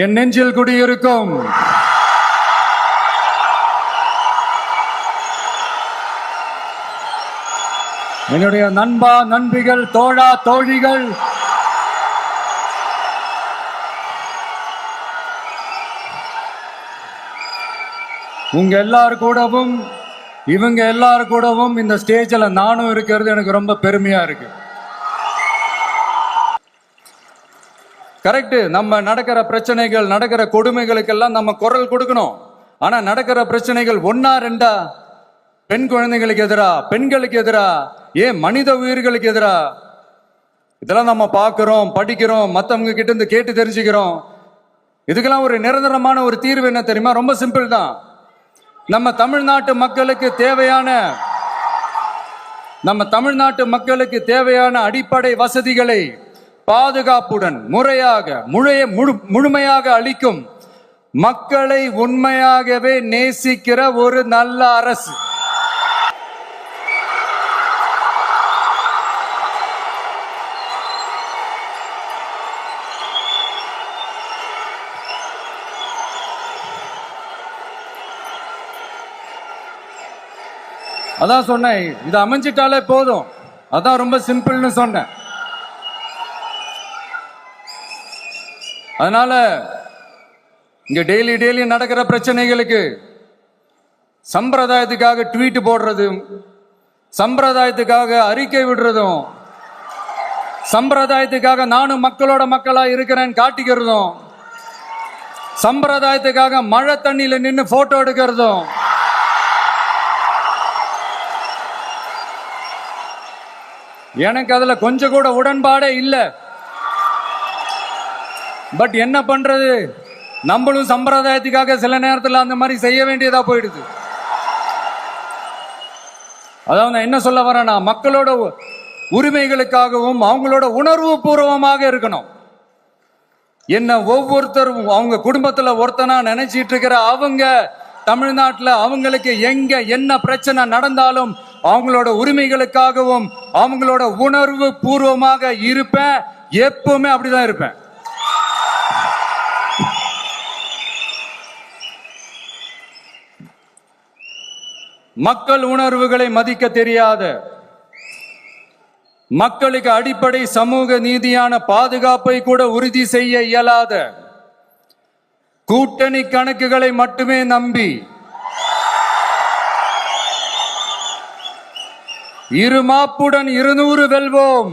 என் நெஞ்சில் குடியிருக்கும். என்னுடைய நண்பா நண்பிகள் தோழா தோழிகள் உங்க எல்லார் கூடவும் இவங்க எல்லார் கூடவும் இந்த ஸ்டேஜில் நானும் இருக்கிறது எனக்கு ரொம்ப பெருமையா இருக்கு. கரெக்டு. நம்ம நடக்கிற பிரச்சனைகள் நடக்கிற கொடுமைகளுக்கெல்லாம் நம்ம குரல் கொடுக்கணும். ஆனா நடக்கிற பிரச்சனைகள் ஒன்னா ரெண்டா? பெண் குழந்தைகளுக்கு எதிரா? பெண்களுக்கு எதிரா? ஏன் மனித உயிர்களுக்கு எதிரா? இதெல்லாம் நம்ம பார்க்கிறோம் படிக்கிறோம் மற்றவங்க கிட்ட இருந்து கேட்டு தெரிஞ்சுக்கிறோம். இதுக்கெல்லாம் ஒரு நிரந்தரமான ஒரு தீர்வு என்ன தெரியுமா? ரொம்ப சிம்பிள் தான். நம்ம தமிழ்நாட்டு மக்களுக்கு தேவையான நம்ம தமிழ்நாட்டு மக்களுக்கு தேவையான அடிப்படை வசதிகளை பாதுகாப்புடன் முறையாக முழைய முழு முழுமையாக அளிக்கும் மக்களை உண்மையாகவே நேசிக்கிற ஒரு நல்ல அரசு. அதான் சொன்னேன் இது அமைஞ்சிட்டாலே போதும். அதான் ரொம்ப சிம்பிள்னு சொன்னேன். அதனால இங்க டெய்லி டெய்லி நடக்கிற பிரச்சனைகளுக்கு சம்பிரதாயத்துக்காக ட்வீட் போடுறதும் சம்பிரதாயத்துக்காக அறிக்கை விடுறதும் சம்பிரதாயத்துக்காக நானும் மக்களோட மக்களா இருக்கிறேன்னு காட்டிக்கிறதும் சம்பிரதாயத்துக்காக மழை தண்ணியில நின்று போட்டோ எடுக்கிறதும் எனக்கு அதுல கொஞ்சம் கூட உடன்பாடே இல்லை. பட் என்ன பண்றது? நம்மளும் சம்பிரதாயத்துக்காக சில நேரத்தில் அந்த மாதிரி செய்ய வேண்டியதா போயிடுது. அதாவது நான் என்ன சொல்ல வரேன்னா மக்களோட உரிமைகளுக்காகவும் அவங்களோட உணர்வு பூர்வமாக இருக்கணும். என்ன ஒவ்வொருத்தரும் அவங்க குடும்பத்தில் ஒருத்தனா நினைச்சிட்டு இருக்கிற அவங்க தமிழ்நாட்டில் அவங்களுக்கு எங்க என்ன பிரச்சனை நடந்தாலும் அவங்களோட உரிமைகளுக்காகவும் அவங்களோட உணர்வு பூர்வமாக இருப்பேன். எப்பவுமே அப்படிதான் இருப்பேன். மக்கள் உணர்வுகளை மதிக்க தெரியாத மக்களுக்கு அடிப்படை சமூக நீதியான பாதுகாப்பை கூட உறுதி செய்ய இயலாத கூட்டணி கணக்குகளை மட்டுமே நம்பி இருமாப்புடன் இருநூறு வெல்வோம்.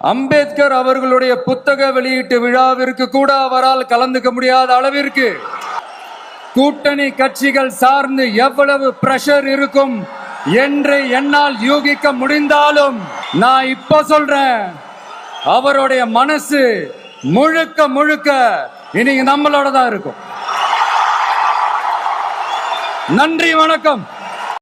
அம்பேத்கர் அவர்களுடைய புத்தக வெளியீட்டு விழாவிற்கு கூட அவரால் கலந்துக்க முடியாத அளவிற்கு கூட்டணி கட்சிகள் சார்ந்து எவ்வளவு பிரஷர் இருக்கும் என்று என்னால் யூகிக்க முடிந்தாலும் நான் இப்ப சொல்றேன். அவருடைய மனசு முழுக்க முழுக்க இன்னைக்கு நம்மளோட தான் இருக்கும். நன்றி வணக்கம்.